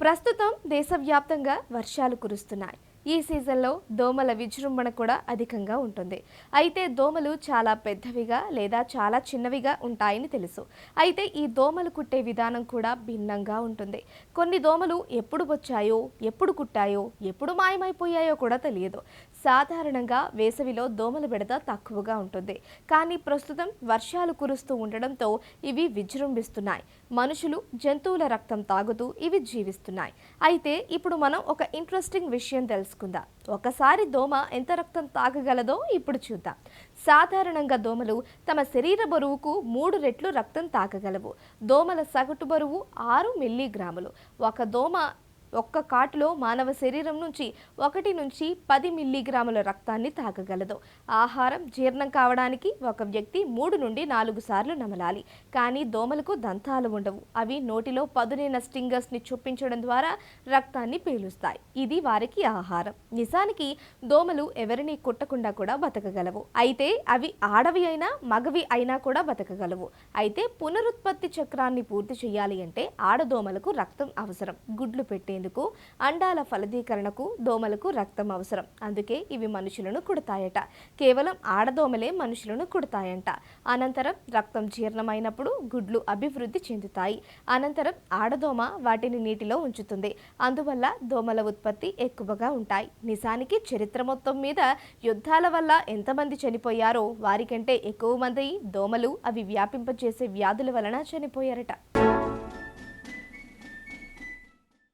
ప్రస్తుతం దేశవ్యాప్తంగా వర్షాలు కురుస్తున్నాయి. ఈ సీజన్లో దోమల విజృంభణ కూడా అధికంగా ఉంటుంది. అయితే దోమలు చాలా పెద్దవిగా లేదా చాలా చిన్నవిగా ఉంటాయని తెలుసు. అయితే ఈ దోమలు కుట్టే విధానం కూడా భిన్నంగా ఉంటుంది. కొన్ని దోమలు ఎప్పుడు వచ్చాయో ఎప్పుడు కుట్టాయో ఎప్పుడు మాయమైపోయాయో కూడా తెలియదు. సాధారణంగా వేసవిలో దోమల బెడద తక్కువగా ఉంటుంది. కానీ ప్రస్తుతం వర్షాలు కురుస్తూ ఉండడంతో ఇవి విజృంభిస్తున్నాయి. మనుషులు జంతువుల రక్తం తాగుతూ ఇవి జీవిస్తున్నాయి. అయితే ఇప్పుడు మనం ఒక ఇంట్రెస్టింగ్ విషయం తెలుసు తెలుసుకుందాం. ఒకసారి దోమ ఎంత రక్తం తాగగలదో ఇప్పుడు చూద్దాం. సాధారణంగా దోమలు తమ శరీర బరువుకు మూడు రెట్లు రక్తం తాగగలవు. దోమల సగటు బరువు ఆరు మిల్లీగ్రాములు. ఒక దోమ ఒక్క కాటులో మానవ శరీరం నుంచి ఒకటి నుంచి పది మిల్లీగ్రాముల రక్తాన్ని తాగగలదు. ఆహారం జీర్ణం కావడానికి ఒక వ్యక్తి మూడు నుండి నాలుగు సార్లు నమలాలి. కానీ దోమలకు దంతాలు ఉండవు. అవి నోటిలో పదునైన స్టింగర్స్ని చొప్పించడం ద్వారా రక్తాన్ని పీలుస్తాయి. ఇది వారికి ఆహారం. నిజానికి దోమలు ఎవరిని కుట్టకుండా కూడా బతకగలవు. అయితే అవి ఆడవి అయినా మగవి అయినా కూడా బతకగలవు. అయితే పునరుత్పత్తి చక్రాన్ని పూర్తి చేయాలి అంటే ఆడదోమలకు రక్తం అవసరం. గుడ్లు పెట్టేందుకు అండాల ఫలదీకరణకు దోమలకు రక్తం అవసరం. అందుకే ఇవి మనుషులను కుడతాయట. కేవలం ఆడదోమలే మనుషులను కుడతాయంట. అనంతరం రక్తం జీర్ణమైనప్పుడు గుడ్లు అభివృద్ధి చెందుతాయి. అనంతరం ఆడదోమ వాటిని నీటిలో ఉంచుతుంది. అందువల్ల దోమల ఉత్పత్తి ఎక్కువగా ఉంటాయి. నిజానికి చరిత్ర మొత్తం మీద యుద్ధాల వల్ల ఎంతమంది చనిపోయారో వారికంటే ఎక్కువ మంది దోమలు అవి వ్యాపింపచేసే వ్యాధుల వలన చనిపోయారట.